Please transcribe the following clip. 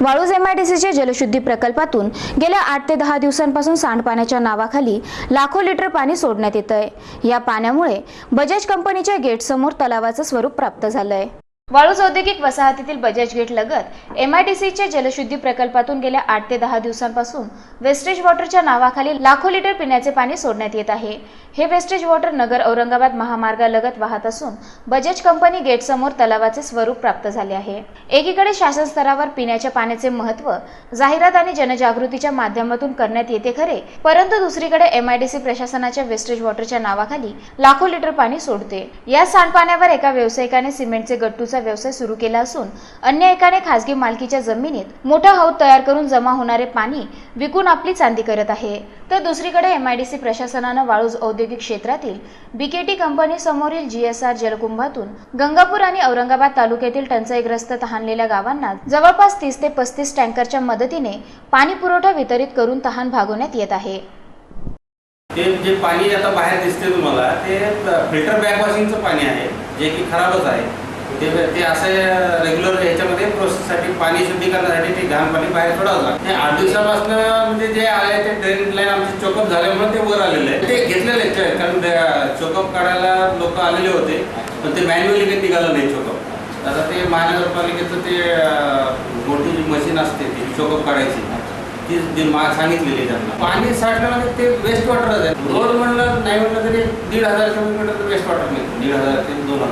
वाळूज एमआयडीसीच्या जलशुद्धी प्रकल्पातून गेल्या आठ ते दहा दिवसांपासून सांडपाण्याच्या नावाखाली लाखो लिटर पाणी सोडण्यात येत आहे या पाण्यामुळे बजाज कंपनीच्या गेटसमोर तलावाचं स्वरूप प्राप्त झालंय. वाळूज औद्योगिक वसाहतीतील बजाज गेट लगत एमआयडीसीच्या जलशुद्धी प्रकल्पातून गेल्या आठ ते दहा दिवसांपासून वेस्टेज वॉटरच्या नावाखाली लाखो लिटर पिण्याचे पाणी सोडण्यात येत आहे. हे वेस्टेज वॉटर नगर औरंगाबाद महामार्गालगत वाहत असून बजाज कंपनी गेटसमोर तलावाचे स्वरूप प्राप्त झाले आहे. एकीकडे शासन स्तरावर पिण्याच्या पाण्याचे महत्त्व जाहिरात आणि जनजागृतीच्या माध्यमातून करण्यात येते खरे परंतु दुसरीकडे एमआयडीसी प्रशासनाच्या वेस्टेज वॉटरच्या नावाखाली लाखो लिटर पाणी सोडते. या सांडपाण्यावर एका व्यावसायिकाने सिमेंटचे गट्टूचा व्यवसाय सुरू केला असून अन्य एकाने खासगी मालकीच्या जमिनीत मोठा हौद तयार करून जमा होणारे पाणी विकून आपली चांदी करत आहे. तर दुसरीकडे एमआयडीसी प्रशासनानं वाळूज औद्योगिक क्षेत्रातील बीकेटी कंपनी समोरील जीएसआर जलकुंभातून गंगापूर आणि औरंगाबाद तालुक्यातील टंचाईग्रस्त तहानलेल्या गावांना जवळपास तीस ते पस्तीस टँकरच्या मदतीने पाणी पुरवठा वितरित करून तहान भागवण्यात येत आहे. ते जे पाणी आता बाहेर दिसते तुम्हाला ते फिल्टर बॅक वॉशिंगचं पाणी आहे जे की खराबच आहे. ते ते असं रेग्युलर याच्यामध्ये प्रोसेससाठी पाणी शुद्धीकरणासाठी ते घाण पाणी बाहेर सोडावं लागतं. ते आठ दिवसापासून म्हणजे जे आले ते ड्रेन लाईन आमचे चोकअप झाल्यामुळे ते वर आलेलं आहे. ते घेतलेले आहेत कारण चोकअप काढायला लोक आलेले होते पण ते मॅन्युअली काही निघालं नाही चोकअप आता ते महानगरपालिकेचं ते मोठी जी मशीन असते ती चोकअप काढायची. ती मा सांगितलेली त्यांना. पाणी साठल्यामध्ये म्हणजे ते वेस्ट वॉटरच आहे. रोज म्हणलं नाही म्हणलं तरी दीड हजार किलोमीटर वेस्ट वॉटर मिळतं. दीड हजार ते दोन हजार.